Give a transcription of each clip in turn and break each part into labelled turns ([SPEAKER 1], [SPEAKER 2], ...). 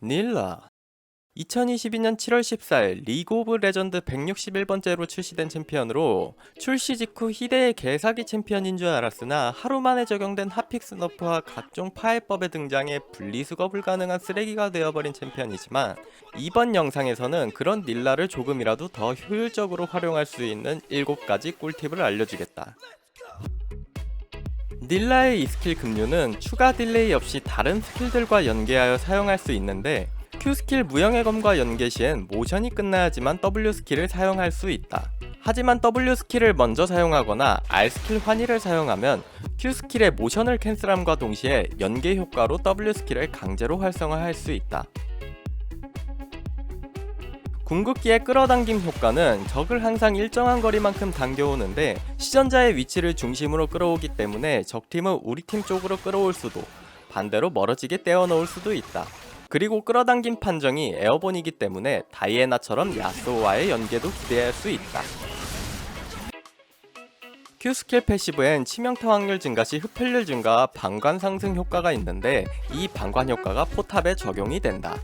[SPEAKER 1] 닐라 2022년 7월 14일 리그 오브 레전드 161번째로 출시된 챔피언으로 출시 직후 희대의 개사기 챔피언인 줄 알았으나 하루 만에 적용된 핫픽스 너프와 각종 파해법에 등장해 분리수거 불가능한 쓰레기가 되어버린 챔피언이지만 이번 영상에서는 그런 닐라를 조금이라도 더 효율적으로 활용할 수 있는 7가지 꿀팁을 알려주겠다. 닐라의 이 스킬 급류는 추가 딜레이 없이 다른 스킬들과 연계하여 사용할 수 있는데 Q 스킬 무형의 검과 연계 시엔 모션이 끝나야지만 W 스킬을 사용할 수 있다. 하지만 W 스킬을 먼저 사용하거나 R 스킬 환희를 사용하면 Q 스킬의 모션을 캔슬함과 동시에 연계 효과로 W 스킬을 강제로 활성화할 수 있다. 궁극기의 끌어당김 효과는 적을 항상 일정한 거리만큼 당겨오는데 시전자의 위치를 중심으로 끌어오기 때문에 적팀을 우리 팀 쪽으로 끌어올 수도 반대로 멀어지게 떼어놓을 수도 있다. 그리고 끌어당긴 판정이 에어본이기 때문에 다이애나처럼 야스오와의 연계도 기대할 수 있다. Q 스킬 패시브엔 치명타 확률 증가 시 흡혈률 증가와 방관 상승 효과가 있는데 이 방관 효과가 포탑에 적용이 된다.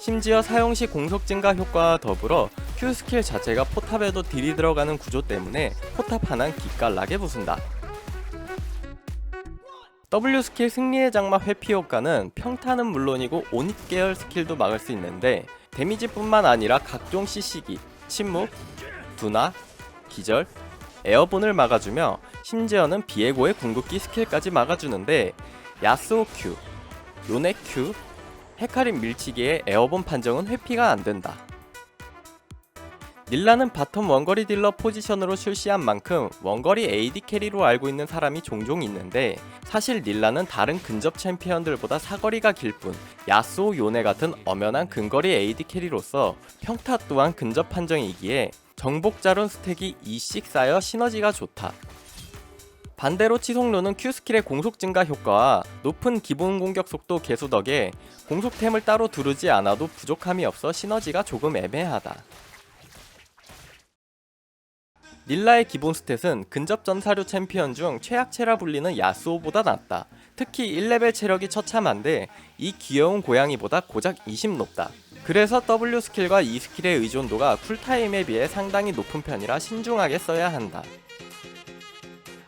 [SPEAKER 1] 심지어 사용 시 공속 증가 효과와 더불어 Q 스킬 자체가 포탑에도 딜이 들어가는 구조 때문에 포탑 하나는 기깔나게 부순다. W 스킬 승리의 장마 회피 효과는 평타는 물론이고 온잇 계열 스킬도 막을 수 있는데 데미지뿐만 아니라 각종 CC기, 침묵, 두나, 기절, 에어본을 막아주며 심지어는 비에고의 궁극기 스킬까지 막아주는데 야스오 Q, 요네 Q, 헤카림 밀치기의 에어본 판정은 회피가 안 된다. 닐라는 바텀 원거리 딜러 포지션으로 출시한 만큼 원거리 AD 캐리로 알고 있는 사람이 종종 있는데 사실 닐라는 다른 근접 챔피언들보다 사거리가 길 뿐 야스오 요네 같은 엄연한 근거리 AD 캐리로서 평타 또한 근접 판정이기에 정복자론 스택이 2씩 쌓여 시너지가 좋다. 반대로 치속루는 Q 스킬의 공속 증가 효과와 높은 기본 공격 속도 개수 덕에 공속템을 따로 두르지 않아도 부족함이 없어 시너지가 조금 애매하다. 닐라의 기본 스탯은 근접 전사류 챔피언 중 최약체라 불리는 야스오보다 낮다. 특히 1레벨 체력이 처참한데 이 귀여운 고양이보다 고작 20 높다. 그래서 W 스킬과 E 스킬의 의존도가 쿨타임에 비해 상당히 높은 편이라 신중하게 써야 한다.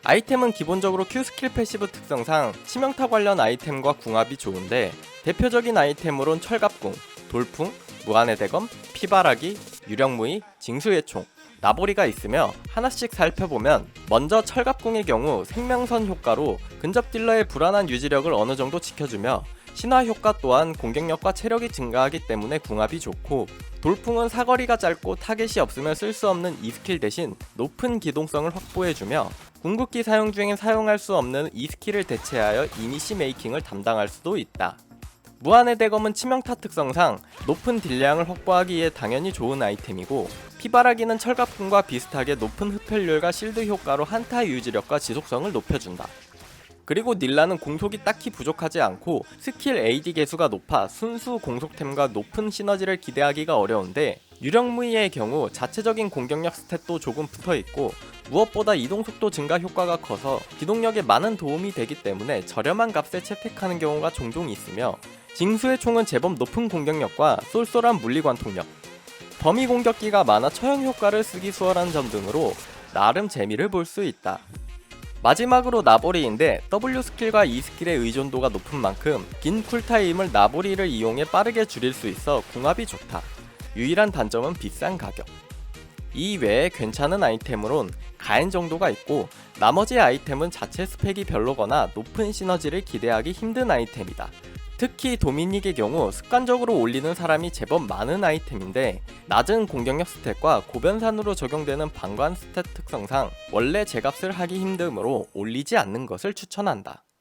[SPEAKER 1] 아이템은 기본적으로 Q 스킬 패시브 특성상 치명타 관련 아이템과 궁합이 좋은데 대표적인 아이템으론 철갑궁, 돌풍, 무한의 대검, 피바라기, 유령무이, 징수의 총, 나보리가 있으며 하나씩 살펴보면 먼저 철갑궁의 경우 생명선 효과로 근접 딜러의 불안한 유지력을 어느 정도 지켜주며 신화 효과 또한 공격력과 체력이 증가하기 때문에 궁합이 좋고 돌풍은 사거리가 짧고 타겟이 없으면 쓸 수 없는 이 스킬 대신 높은 기동성을 확보해주며 궁극기 사용 중엔 사용할 수 없는 이 스킬을 대체하여 이니시 메이킹을 담당할 수도 있다. 무한의 대검은 치명타 특성상 높은 딜량을 확보하기에 당연히 좋은 아이템이고 피바라기는 철갑궁과 비슷하게 높은 흡혈률과 실드 효과로 한타 유지력과 지속성을 높여준다. 그리고 닐라는 공속이 딱히 부족하지 않고 스킬 AD 개수가 높아 순수 공속템과 높은 시너지를 기대하기가 어려운데 유령 무이의 경우 자체적인 공격력 스탯도 조금 붙어있고 무엇보다 이동 속도 증가 효과가 커서 기동력에 많은 도움이 되기 때문에 저렴한 값에 채택하는 경우가 종종 있으며 징수의 총은 제법 높은 공격력과 쏠쏠한 물리관통력 범위 공격기가 많아 처형 효과를 쓰기 수월한 점 등으로 나름 재미를 볼 수 있다. 마지막으로 나보리인데 W 스킬과 E 스킬의 의존도가 높은 만큼 긴 쿨타임을 나보리를 이용해 빠르게 줄일 수 있어 궁합이 좋다. 유일한 단점은 비싼 가격. 이 외에 괜찮은 아이템으론 가엔 정도가 있고 나머지 아이템은 자체 스펙이 별로거나 높은 시너지를 기대하기 힘든 아이템이다. 특히 도미닉의 경우 습관적으로 올리는 사람이 제법 많은 아이템인데 낮은 공격력 스탯과 고변산으로 적용되는 방관 스탯 특성상 원래 제값을 하기 힘드므로 올리지 않는 것을 추천한다.